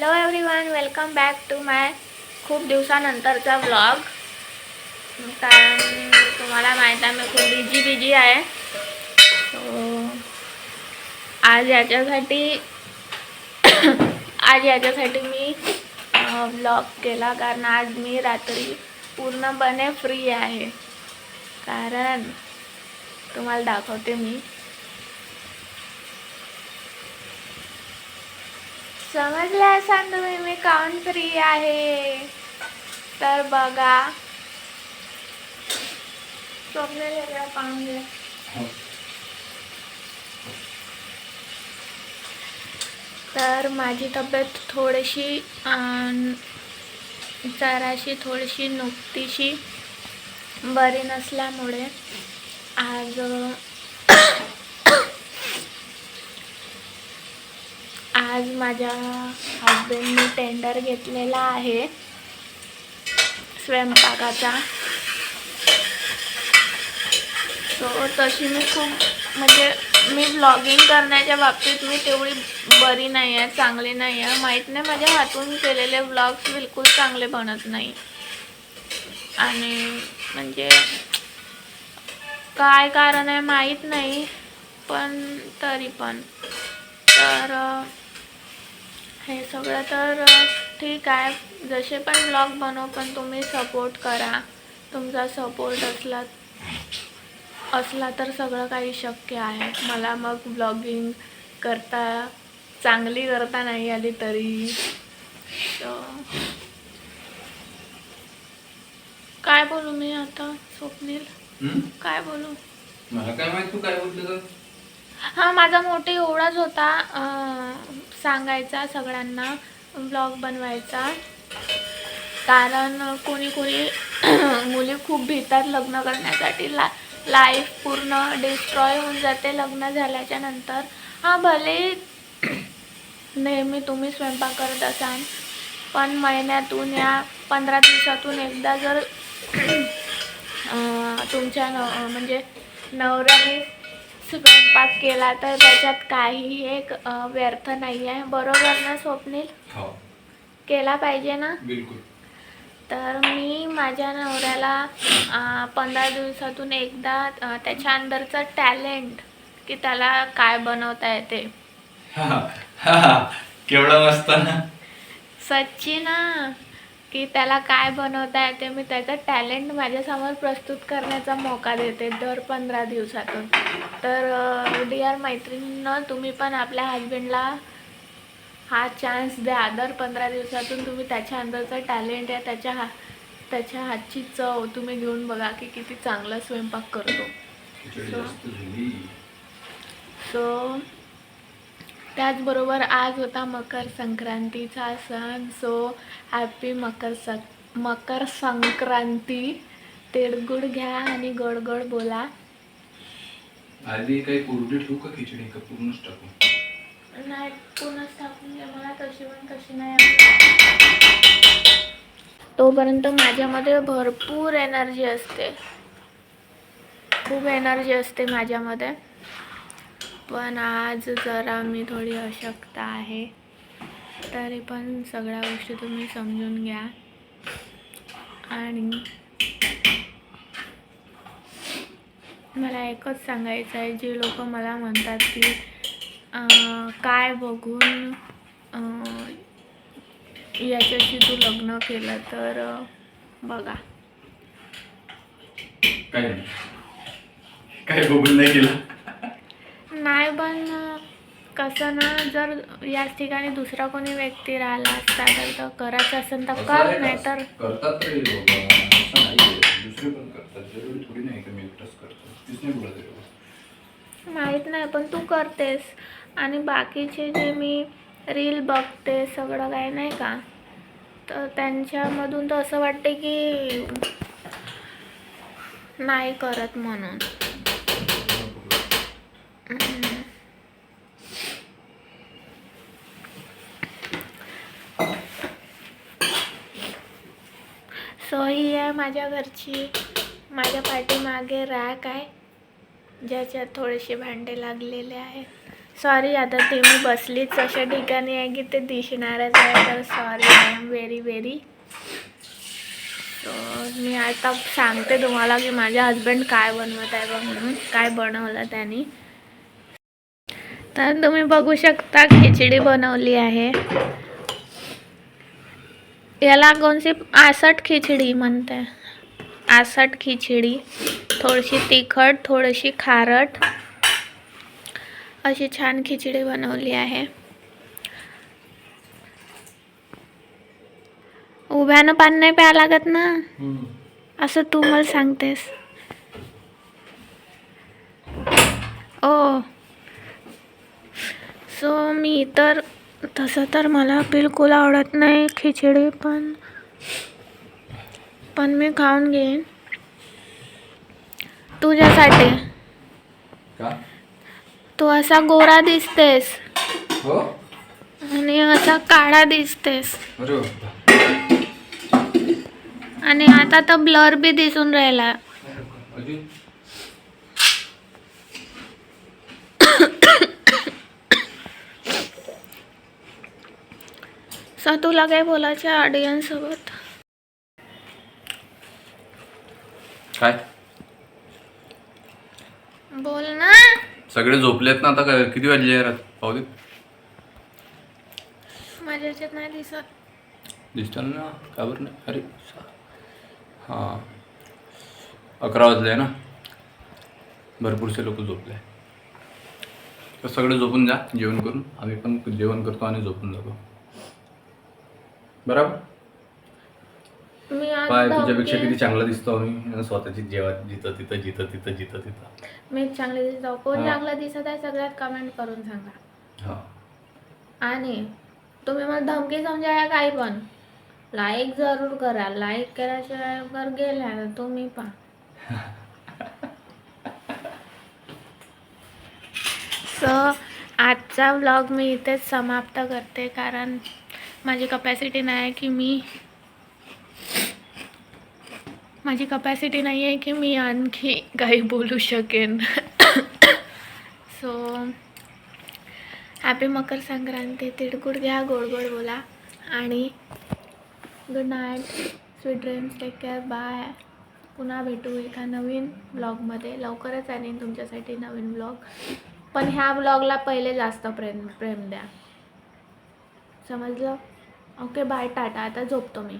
Hello everyone welcome back to my खूप दिवसानंतरचा vlog कारण तुम्हाला माहीत आहे मी खूप बिजी बिजी आहे. आज याच्यासाठी आज याच्यासाठी मी व्लॉग केला कारण आज मी रात्री पूर्णपणे फ्री आहे. कारण तुम्हाला दाखवते मी. समजलं असाल तुम्ही मी काउन फ्री आहे. तर बघा. पाहून घ्या. तर माझी तब्येत थोडीशी जराशी थोडीशी नुकतीशी बरी नसल्यामुळे आज आज माझ्या हजबंडनी टेंडर घेतलेला आहे स्वयंपाकाचा. सो तशी मी खूप म्हणजे मी ब्लॉगिंग करण्याच्या बाबतीत मी तेवढी बरी नाही आहे चांगली नाही आहे. माहीत नाही माझ्या हातून केलेले ब्लॉग्स बिलकुल चांगले बनत नाही. आणि म्हणजे काय कारण आहे माहीत नाही पण तरी पण. तर हे सगळं तर ठीक आहे. जसे पण ब्लॉग बनव पण तुम्ही सपोर्ट करा. तुमचा सपोर्ट असला असला तर सगळं काही शक्य आहे. मला मग ब्लॉगिंग करता चांगली करता नाही आली तरी. काय बोलू मी आता स्वप्नील? काय बोलू? मला काय माहीत तू काय बोलते हा माझा मोठे एवढाच होता सांगायचा सगळ्यांना ब्लॉग बनवायचा. कारण कोणी कोणी मुली खूप भीतात लग्न करण्यासाठी ला लाईफ पूर्ण डिस्ट्रॉय होऊन जाते लग्न झाल्याच्यानंतर. हा भले नेहमी तुम्ही स्वयंपाक करत असाल पण महिन्यातून या पंधरा दिवसातून एकदा जर तुमच्या न म्हणजे नवऱ्याने स्वयंपाक केला तर त्याच्यात काही एक व्यर्थ नाही आहे. बरोबर ना स्वप्नील? हो. केला पाहिजे ना? बिलकुल. तर मी माझ्या नवऱ्याला पंधरा दिवसातून एकदा त्याच्या अंदरचं टॅलेंट की त्याला काय बनवता येते. हा, हा, हा. केवढं मस्त ना? सच्ची ना? की त्याला काय बनवता येते मी त्याचं टॅलेंट माझ्यासमोर प्रस्तुत करण्याचा मोका देते दर पंधरा दिवसातून. तर डिअर मैत्रिणींनो तुम्ही पण आपल्या हजबंडला हा चान्स द्या. दर पंधरा दिवसातून तुम्ही त्याच्या अंदरचं टॅलेंट आहे त्याच्या हा त्याच्या हातची चव तुम्ही घेऊन बघा की किती चांगला स्वयंपाक करतो. झाली. सो त्याचबरोबर आज होता मकर संक्रांतीचा सण. सो हॅपी मकर सं मकर संक्रांती. तिळगुळ घ्या आणि गोड गोड बोला. आधी काही कोरडी ठेवू का खिचडी? का पूर्णच टाकू? नाही पुन्हाच टाकून घ्या मला तशी पण तशी नाही आवडत. तोपर्यंत माझ्यामध्ये भरपूर एनर्जी असते. खूप एनर्जी असते माझ्यामध्ये. पण आज जरा मी थोडी अशक्त आहे. तरी पण सगळ्या गोष्टी तुम्ही समजून घ्या. आणि मला एकच सांगायचं आहे जे लोक मला म्हणतात की काय बघून याच्याशी तू लग्न केलं तर बघा. काय बघून नाही केलं? नाही पण कसं ना जर याच ठिकाणी दुसरा कोणी व्यक्ती राहिला असता तर तो करायचं असेल तर कर? नाही तर करतात रे बाबा असं नाही दुसरे पण करतात. जरुरी थोडी नाही का मी एकटाच करतो? तीच नाही बोलत आहे बाबा. माहीत नाही पण तू करतेस. आणि बाकीचे जे मी रील बघते सगळं काय नाही का? तर त्यांच्यामधून तर असं वाटते की नाही करत म्हणून. सो ही आहे माझ्या घरची. माझ्या पाठीमागे रॅक आहे. ज्याच्यात थोडेसे भांडे लागलेले आहेत. सॉरी आता ते मी बसलीच. अशा ठिकाणी आहे की ते दिसणारच आहे. तर sorry I am very very तर मी आता सांगते तुम्हाला की माझ्या हस्बंड काय बनवत आहे बघ म्हणून. काय बनवलं त्यांनी. तर तुम्ही बघू शकता खिचडी बनवली आहे. याला कोणती आसट खिचडी म्हणते. आसट खिचडी. थोडीशी तिखट थोडीशी खारट. अशी छान खिचडी बनवली आहे. उभ्यानं पाणी नाही प्यावं लागत ना? असं तू मला सांगतेस. ओ. सो मी तर तसं तर मला बिलकुल आवडत नाही खिचडी पण पण मी खाऊन घेईन. तुझ्यासाठी. का? तू असा गोरा दिसतेस. हो? आणि असा काळा दिसतेस. अरे. आणि आता तर ब्लर बी दिसून राहिला. अजून? सो तुला काय बोलायचं ऑडियन्स सोबत. काय? बोल ना. सगळे झोपलेत ना आता काय? किती वाजले यार? पाहू दे माझ्या याच्यात नाही दिसत. दिसतं ना? का बरं नाही? अरे हां. अकरा वाजले ना? भरपूरसे लोक झोपले. तर सगळे झोपून जा जेवण करून. आम्ही पण जेवण करतो आणि झोपून जातो. बरोबर? मी आज पाय तुझ्यापेक्षा धावते. किती चांगला दिसतो आम्ही स्वतःची जिथं तिथं जिथं तिथं जिथं तिथं. मी चांगले दिसतो कोण हा. चांगलं दिसत आहे सगळ्यात कमेंट करून सांगा. हां. आणि तुम्ही मला धमकी समजा काही पण. लाईक जरूर करा. लाईक केल्याशिवाय गेल्या तुम्ही पहा. सो आजचा व्लॉग मी इथेच समाप्त करते. कारण माझी कपॅसिटी नाही आहे की मी माझी कपॅसिटी नाही आहे की मी आणखी काही बोलू शकेन. So happy Makar Sankranti. तिळगुळ घ्या गोड गोड बोला. आणि good night sweet dreams take care bye पुन्हा भेटू एका नवीन ब्लॉगमध्ये लवकरच आणीन तुमच्यासाठी नवीन ब्लॉग पण ह्या ब्लॉगला पहिले जास्त प्रेम प्रेम द्या. समजलं? ओके बाय टाटा आता झोपतो मी.